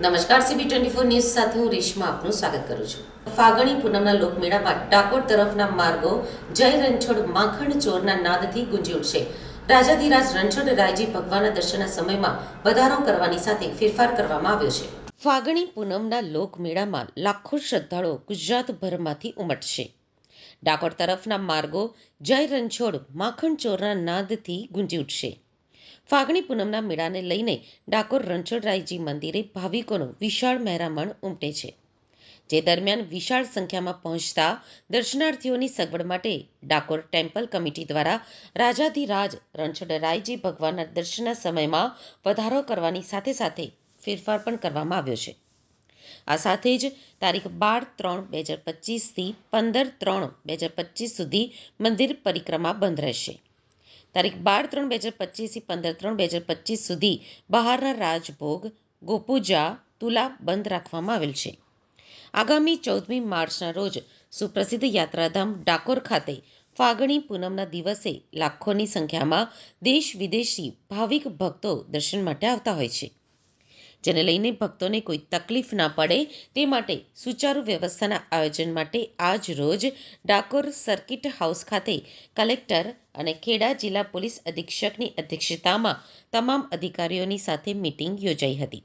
નમસ્કાર CB twenty four news સાથે હું રેશમા આપનું સ્વાગત કરું છું. ફાગણી પૂનમના લોકમેળામાં ડાકોર તરફના માર્ગો જય રણછોડ માખણ ચોરના નાદથી ગુંજી ઉઠશે. રાજાધિરાજ રણછોડ રાયજી ભગવાનના દર્શનના સમયમાં વધારો કરવાની સાથે ફેરફાર કરવામાં આવ્યો છે. ફાગણી પૂનમના લોકમેળામાં લાખો શ્રદ્ધાળુઓ ગુજરાતભરમાંથી ઉમટશે. ડાકોર તરફના માર્ગો જય રણછોડ માખણ ચોરના નાદથી ગુંજી ઉઠશે. ફાગણી પૂનમના મેળાને લઈને ડાકોર રણછોડરાયજી મંદિરે ભાવિકોનો વિશાળ મહેરામણ ઉમટે છે. જે દરમિયાન વિશાળ સંખ્યામાં પહોંચતા દર્શનાર્થીઓની સગવડ માટે ડાકોર ટેમ્પલ કમિટી દ્વારા રાજાધિરાજ રણછોડરાયજી ભગવાનના દર્શનના સમયમાં વધારો કરવાની સાથે સાથે ફેરફાર પણ કરવામાં આવ્યો છે. આ સાથે જ તારીખ બાર ત્રણ બે હજાર પચીસથી પંદર ત્રણ બે હજાર પચીસ સુધી મંદિર પરિક્રમા બંધ રહેશે. તારીખ બાર ત્રણ બે હજાર પચીસથી પંદર ત્રણ બે હજાર પચીસ સુધી બહારના રાજભોગ, ગોપૂજા, તુલા બંધ રાખવામાં આવેલ છે. આગામી ચૌદમી માર્ચના રોજ સુપ્રસિદ્ધ યાત્રાધામ ડાકોર ખાતે ફાગણી પૂનમના દિવસે લાખોની સંખ્યામાં દેશ વિદેશી ભાવિક ભક્તો દર્શન માટે આવતા હોય છે. જેને લઈને ભક્તોને કોઈ તકલીફ ના પડે તે માટે સુચારુ વ્યવસ્થાના આયોજન માટે આજ રોજ ડાકોર સર્કિટ હાઉસ ખાતે કલેક્ટર અને ખેડા જિલ્લા પોલીસ અધિક્ષકની અધ્યક્ષતામાં તમામ અધિકારીઓની સાથે મિટિંગ યોજાઈ હતી.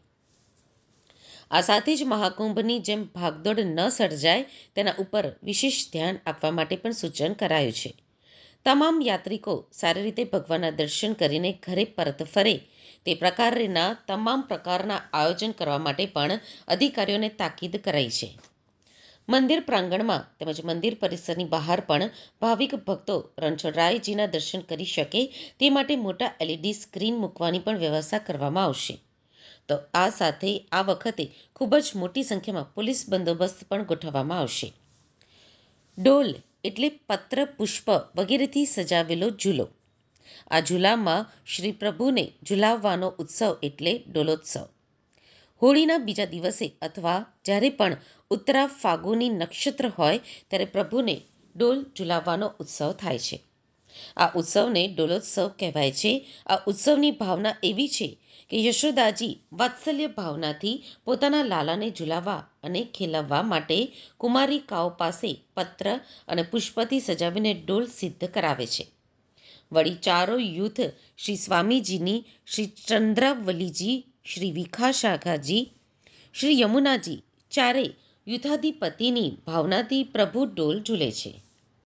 આ સાથે જ મહાકુંભની જેમ ભાગદોડ ન સર્જાય તેના ઉપર વિશેષ ધ્યાન આપવા માટે પણ સૂચન કરાયું છે. તમામ યાત્રિકો સારી રીતે ભગવાનના દર્શન કરીને ઘરે પરત ફરે. તે પ્રકારના તમામ પ્રકારના આયોજન કરવા માટે પણ અધિકારીઓને તાકીદ કરાઈ છે. મંદિર પ્રાંગણમાં તેમજ મંદિર પરિસરની બહાર પણ ભાવિક ભક્તો રણછોડરાયજીના દર્શન કરી શકે તે માટે મોટા એલઈડી સ્ક્રીન મૂકવાની પણ વ્યવસ્થા કરવામાં આવશે. તો આ સાથે આ વખતે ખૂબ જ મોટી સંખ્યામાં પોલીસ બંદોબસ્ત પણ ગોઠવવામાં આવશે. ડોલ એટલે પત્ર, પુષ્પ વગેરેથી સજાવેલો ઝૂલો. આ ઝૂલામાં શ્રી પ્રભુને ઝુલાવવાનો ઉત્સવ એટલે ડોલોત્સવ. હોળીના બીજા દિવસે અથવા જ્યારે પણ ઉત્તરા ફાગુની નક્ષત્ર હોય, ત્યારે પ્રભુને ડોલ ઝૂલાવવાનો ઉત્સવ થાય છે. આ ઉત્સવને ડોલોત્સવ કહેવાય છે. આ ઉત્સવની ભાવના એવી છે કે યશોદાજી વાત્સલ્ય ભાવનાથી પોતાના લાલાને ઝુલાવવા અને ખેલવવા માટે કુમારિકાઓ પાસે પત્ર અને પુષ્પથી સજાવીને ડોલ સિદ્ધ કરાવે છે. વળી ચારો યુથ શ્રી સ્વામીજીની શ્રી ચંદ્રાવલીજી, શ્રી વિખા શાખાજી, શ્રી યમુનાજી ચારે યુથાધિપતિની ભાવનાથી પ્રભુ ડોલ ઝૂલે છે.